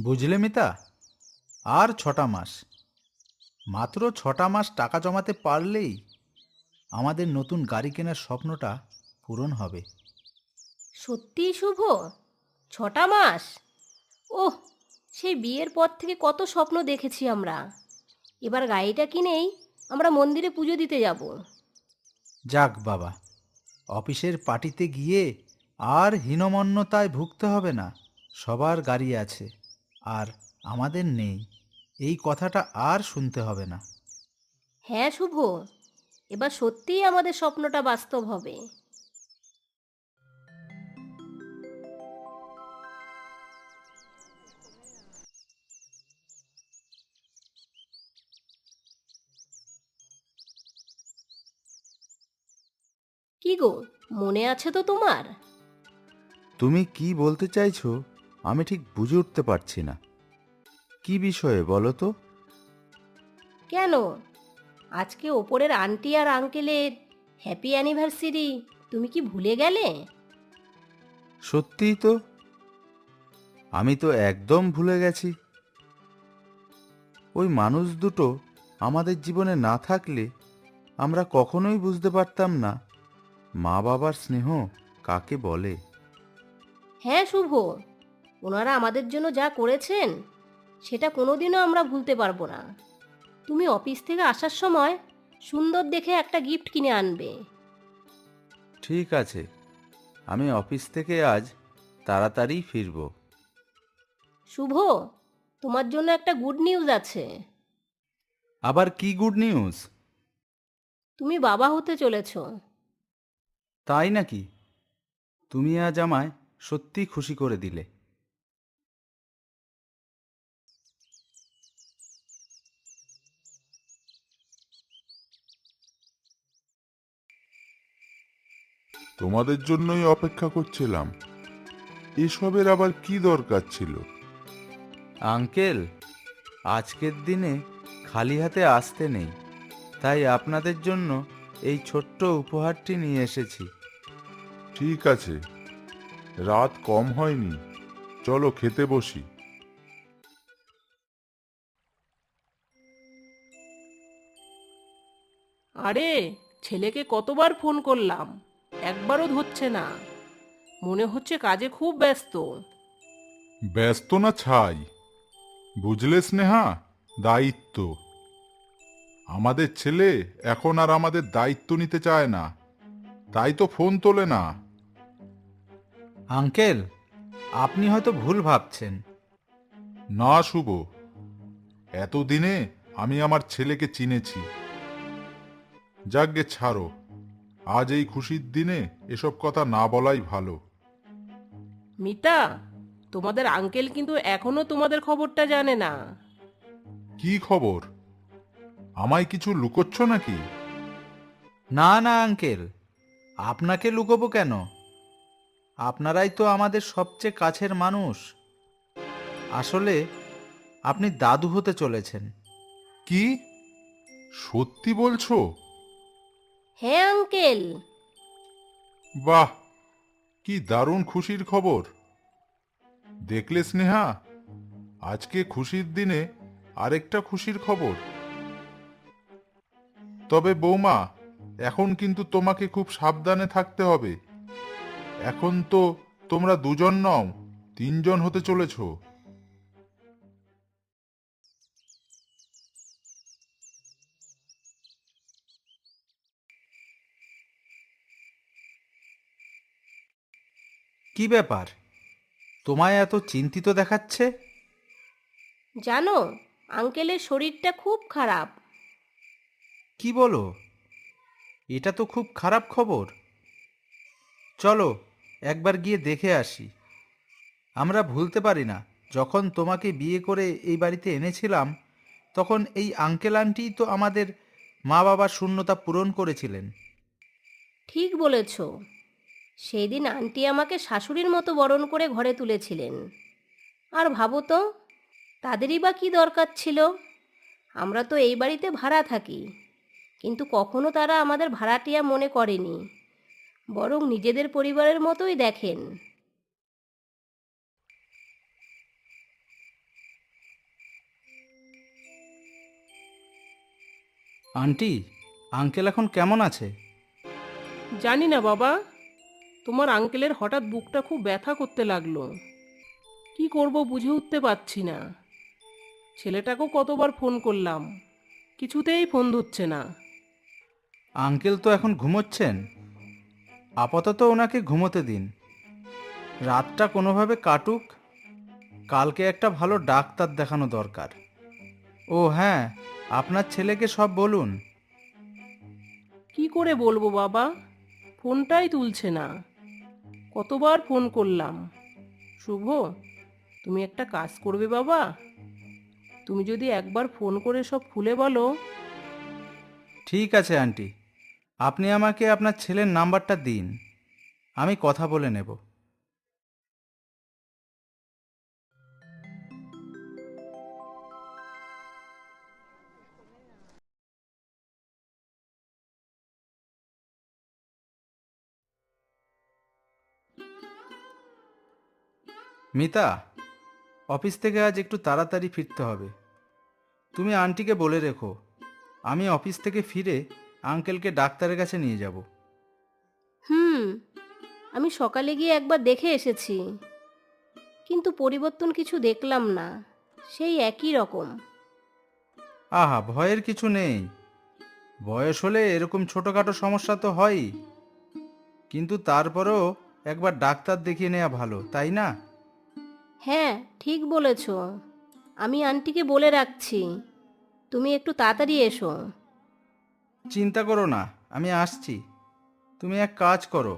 বুঝলে মিতা? আর ছটা মাস। মাত্র ছটা মাস টাকা জমাতে পারলেই আমাদের নতুন গাড়ি কেনার স্বপ্নটা পূরণ হবে। সত্যিই শুভ? ছটা মাস? ওহ সেই বিয়ের পর থেকে কত স্বপ্ন দেখেছি আমরা। এবার গাড়িটা কিনেই আমরা মন্দিরে পুজো দিতে যাব। যাক বাবা অফিসের পার্টিতে গিয়ে আর হীনমন্যতায় ভুগতে হবে না সবার গাড়ি আছে। আর আমাদের নেই। এই কথাটা আর শুনতে হবে না। হ্যাঁ শুভ। এবার সত্যিই আমাদের স্বপ্নটা বাস্তব হবে। কি গো মনে আছে তো তোমার? তুমি কি বলতে চাইছো? আমি ঠিক বুঝে উঠতে পারছি না। কি বিষয়ে বলো তো? কেন? আজকে ওপরের আন্টি আর আঙ্কেলের হ্যাপি অ্যানিভার্সারি তুমি কি ভুলে গেলে? সত্যিই তো। আমি তো একদম ভুলে গেছি। ওই মানুষ দুটো আমাদের জীবনে না থাকলে আমরা কখনোই বুঝতে পারতাম না মা বাবার স্নেহ কাকে বলে। হ্যাঁ শুভ। ওনারা আমাদের জন্য যা করেছেন সেটা কোনোদিনও আমরা ভুলতে পারব না। তুমি অফিস থেকে আসার সময় সুন্দর দেখে একটা গিফট কিনে আনবে। ঠিক আছে। আমি অফিস থেকে আজ তাড়াতাড়ি ফিরব। শুভ তোমার জন্য একটা গুড নিউজ আছে। আবার কি গুড নিউজ? তুমি বাবা হতে চলেছ। তাই নাকি? তুমি আজ আমায় সত্যি খুশি করে দিলে। তোমাদের জন্যই অপেক্ষা করছিলাম। এসবের আবার কি দরকার ছিল? আঙ্কেল আজকের দিনে খালি হাতে আসতে নেই তাই আপনাদের জন্য এই ছোট্ট উপহারটি নিয়ে এসেছি। ঠিক আছে রাত কম হয়নি চলো খেতে বসি। আরে ছেলেকে কতবার ফোন করলাম? একবারও ধরছে না। মনে হচ্ছে কাজে খুব ব্যস্ত। ব্যস্ত না ছাই? বুঝলে স্নেহা? দায়িত্ব। আমাদের ছেলে এখন আর আমাদের দায়িত্ব নিতে চায় না। তাই তো ফোন তোলে না। আঙ্কেল আপনি হয়তো ভুল ভাবছেন। না শুভ। এতদিনে আমি আমার ছেলেকে চিনেছি। যাকগে ছাড়ো। আজ এই খুশির দিনে এসব কথা না বলাই ভালো। মিতা তোমাদের আঙ্কেল কিন্তু এখনও তোমাদের খবরটা জানে না। কি খবর? আমায় কিছু লুকোচ্ছ নাকি? না না আঙ্কেল। আপনাকে লুকোবো কেন? আপনারাই তো আমাদের সবচেয়ে কাছের মানুষ। আসলে আপনি দাদু হতে চলেছেন। কি? সত্যি বলছো? হ্যাঁ আঙ্কেল। বাহ, কি দারুণ খুশির খবর। দেখলে স্নেহা, আজকে খুশির দিনে আরেকটা খুশির খবর। তবে বৌমা, এখন কিন্তু তোমাকে খুব সাবধানে থাকতে হবে। এখন তো তোমরা দুজন নও, তিনজন হতে চলেছো। কি ব্যাপার? তোমায় এত চিন্তিত দেখাচ্ছে? জানো আঙ্কেলের শরীরটা খুব খারাপ। কি বলো? এটা তো খুব খারাপ খবর। চলো একবার গিয়ে দেখে আসি। আমরা ভুলতে পারি না যখন তোমাকে বিয়ে করে এই বাড়িতে এনেছিলাম তখন এই আঙ্কেল আন্টিই তো আমাদের মা বাবার শূন্যতা পূরণ করেছিলেন। ঠিক বলেছ। সেই দিন আন্টি আমাকে শাশুড়ির মতো বরণ করে ঘরে তুলেছিলেন। আর ভাবো তো তাদেরই বা কী দরকার ছিল? আমরা তো এই বাড়িতে ভাড়া থাকি কিন্তু কখনো তারা আমাদের ভাড়াটিয়া মনে করেনি বরং নিজেদের পরিবারের মতোই দেখেন। আন্টি আঙ্কেল এখন কেমন আছে? জানি না বাবা। তোমার আঙ্কেলের হঠাৎ বুকটা খুব ব্যথা করতে লাগল। কি করব বুঝে উঠতে পারছি না। ছেলেটাকেও কতবার ফোন করলাম। কিছুতেই ফোন ধরছে না। আঙ্কেল তো এখন ঘুমোচ্ছেন। আপাতত ওনাকে ঘুমোতে দিন। রাতটা কোনোভাবে কাটুক। কালকে একটা ভালো ডাক্তার দেখানো দরকার। ও হ্যাঁ আপনার ছেলেকে সব বলুন। কি করে বলব বাবা? ফোনটাই তুলছে না। কতবার ফোন করলাম। শুভ, তুমি একটা কাজ করবে বাবা। তুমি যদি একবার ফোন করে সব খুলে বলো। ঠিক আছে, আন্টি। আপনি আমাকে আপনার ছেলের নাম্বারটা দিন। আমি কথা বলে নেব। মিতা অফিস থেকে আজ একটু তাড়াতাড়ি ফিরতে হবে। তুমি আন্টিকে বলে রেখো আমি অফিস থেকে ফিরে আঙ্কেলকে ডাক্তারের কাছে নিয়ে যাব। হুম আমি সকালে গিয়ে একবার দেখে এসেছি। কিন্তু পরিবর্তন কিছু দেখলাম না সেই একই রকম। আহা ভয়ের কিছু নেই। বয়স হলে এরকম ছোটোখাটো সমস্যা তো হয়ই। কিন্তু তারপরেও একবার ডাক্তার দেখিয়ে নেওয়া ভালো তাই না? হ্যাঁ ঠিক বলেছ। আমি আন্টিকে বলে রাখছি। তুমি একটু তাড়াতাড়ি এসো। চিন্তা করো না আমি আসছি। তুমি এক কাজ করো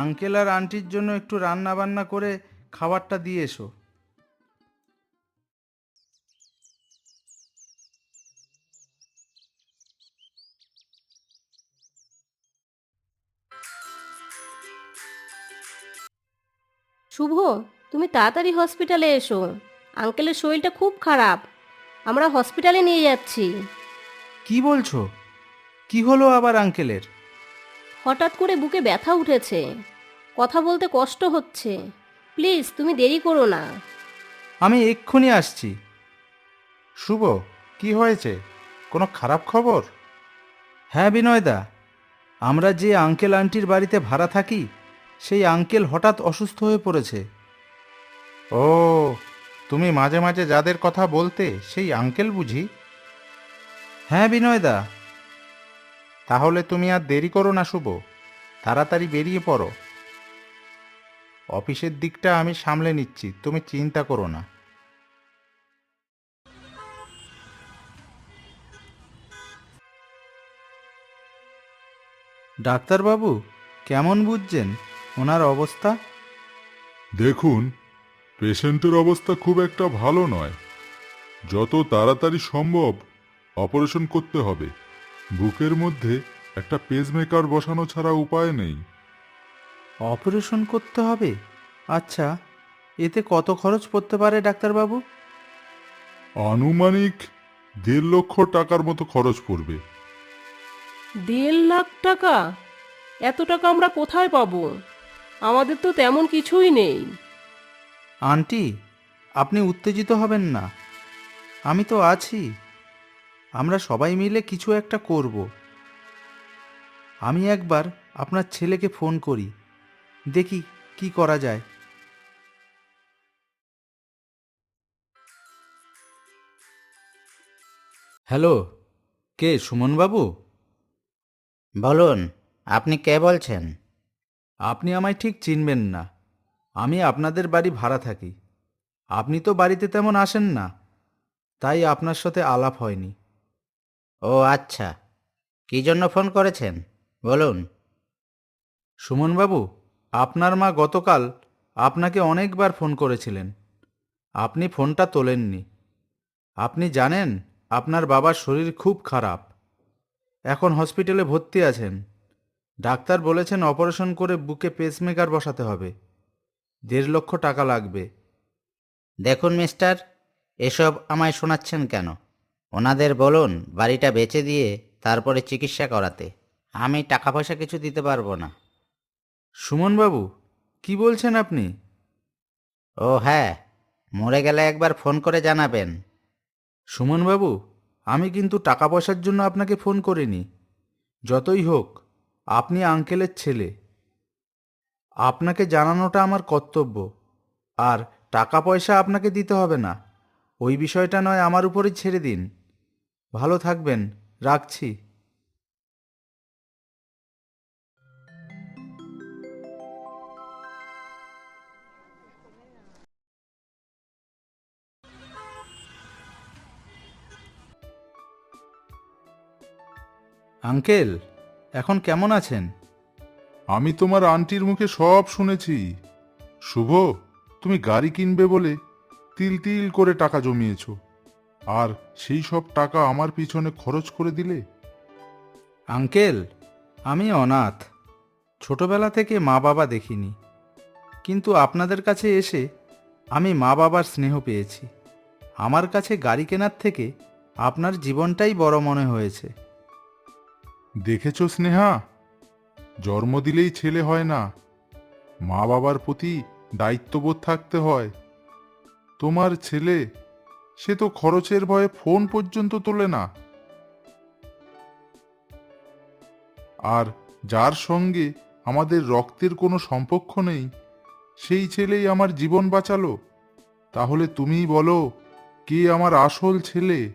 আঙ্কেল আর আন্টির জন্য একটু রান্না বান্না করে খাবারটা দিয়ে এসো। শুভ তুমি তাড়াতাড়ি হসপিটালে এসো। আঙ্কেলের শরীরটা খুব খারাপ। আমরা হসপিটালে নিয়ে যাচ্ছি। কি বলছো? কি হলো আবার আঙ্কেলের? হঠাৎ করে বুকে ব্যথা উঠেছে। কথা বলতে কষ্ট হচ্ছে। প্লিজ তুমি দেরি করো না। আমি এক্ষুনি আসছি। শুভ কি হয়েছে? কোনো খারাপ খবর? হ্যাঁ বিনয়দা। আমরা যে আঙ্কেল আন্টির বাড়িতে ভাড়া থাকি সেই আঙ্কেল হঠাৎ অসুস্থ হয়ে পড়েছে। ও তুমি মাঝে মাঝে যাদের কথা বলতে সেই আঙ্কেল বুঝি? হ্যাঁ বিনয়দা। তাহলে তুমি আর দেরি করো না শুভ। তাড়াতাড়ি বেরিয়ে পড়ো। অফিসের দিকটা আমি সামলে নিচ্ছি তুমি চিন্তা করো না। ডাক্তারবাবু কেমন বুঝছেন? ওনার অবস্থা? দেখুন পেশেন্টের অবস্থা খুব একটা ভালো নয়। যত তাড়াতাড়ি সম্ভব অপারেশন করতে হবে। বুকের মধ্যে একটা পেসমেকার বসানো ছাড়া উপায় নেই। অপারেশন করতে হবে? আচ্ছা এতে কত খরচ পড়তে পারে ডাক্তারবাবু? আনুমানিক দেড় লক্ষ টাকার মতো খরচ পড়বে। দেড় লাখ টাকা? এত টাকা আমরা কোথায় পাবো? আমাদের তো তেমন কিছুই নেই। আন্টি আপনি উত্তেজিত হবেন না। আমি তো আছি। আমরা সবাই মিলে কিছু একটা করব। আমি একবার আপনার ছেলেকে ফোন করি। দেখি কি করা যায়। হ্যালো কে সুমনবাবু? বলুন আপনি কে বলছেন? আপনি আমায় ঠিক চিনবেন না। আমি আপনাদের বাড়ি ভাড়া থাকি। আপনি তো বাড়িতে তেমন আসেন না। তাই আপনার সাথে আলাপ হয়নি। ও আচ্ছা। কি জন্য ফোন করেছেন? বলুন। সুমনবাবু আপনার মা গতকাল আপনাকে অনেকবার ফোন করেছিলেন। আপনি ফোনটা তোলেননি। আপনি জানেন আপনার বাবার শরীর খুব খারাপ। এখন হসপিটালে ভর্তি আছেন। ডাক্তার বলেছেন অপারেশন করে বুকে পেসমেকার বসাতে হবে। দেড় লক্ষ টাকা লাগবে। দেখুন মিস্টার, এসব আমায় শোনাচ্ছেন কেন? ওনাদের বলুন, বাড়িটা বেচে দিয়ে তারপরে চিকিৎসা করাতে। আমি টাকা পয়সা কিছু দিতে পারব না। সুমনবাবু, কি বলছেন আপনি? ও হ্যাঁ মরে গেলে একবার ফোন করে জানাবেন। সুমনবাবু, আমি কিন্তু টাকা পয়সার জন্য আপনাকে ফোন করিনি। যতই হোক, আপনি আঙ্কেলের ছেলে। আপনাকে জানানোটা আমার কর্তব্য। আর টাকা পয়সা আপনাকে দিতে হবে না। ওই বিষয়টা নয় আমার উপরেই ছেড়ে দিন। ভালো থাকবেন। রাখছি। আঙ্কেল, এখন কেমন আছেন? আমি তোমার আন্টির মুখে সব শুনেছি। শুভ তুমি গাড়ি কিনবে বলে তিল তিল করে টাকা জমিয়েছ। আর সেই সব টাকা আমার পিছনে খরচ করে দিলে? আঙ্কেল আমি অনাথ। ছোটবেলা থেকে মা বাবা দেখিনি। কিন্তু আপনাদের কাছে এসে আমি মা বাবার স্নেহ পেয়েছি। আমার কাছে গাড়ি কেনার থেকে আপনার জীবনটাই বড় মনে হয়েছে। দেখেছ স্নেহা? জন্ম দিলেই ছেলে হয় না। মা বাবার প্রতি দায়িত্ববোধ থাকতে হয়। তোমার ছেলে, সে তো খরচের ভয়ে ফোন পর্যন্ত তোলে না। আর যার সঙ্গে আমাদের রক্তের কোনো সম্পর্ক নেই, সেই ছেলেই আমার জীবন বাঁচালো। তাহলে তুমিই বলো, কে আমার আসল ছেলে?